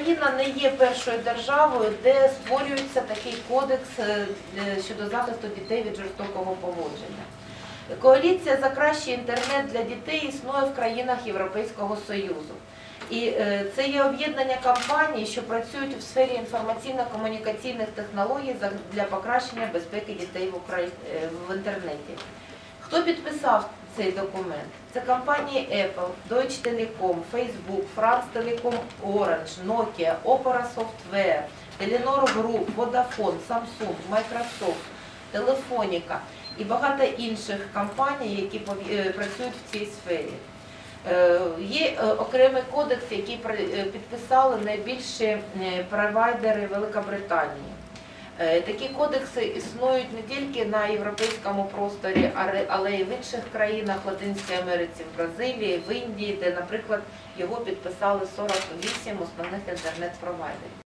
Україна не є першою державою, де створюється такий кодекс е, щодо захисту дітей від жорстокого поводження. Коаліція за кращий інтернет для дітей існує в країнах Європейського Союзу. І е, це є об'єднання компаній, що працюють у сфері інформаційно-комунікаційних технологій для покращення безпеки дітей в, е, в інтернеті. Хто підписав цей документ? Це компанії Apple, Deutsche Telekom, Facebook, France Telecom Orange, Nokia, Opera Software, Telenor Group, Vodafone, Samsung, Microsoft, Telefonica і багато інших компаній, які е, працюють в цій сфері. Е, Є е, окремий кодекс, який підписали найбільші провайдери Великобританії. Е, Такі кодекси існують не тільки на європейському просторі, але й в інших країнах Латинській Америці, в Бразилії, в Індії, де, наприклад, його підписали 48 основних інтернет-провайдерів.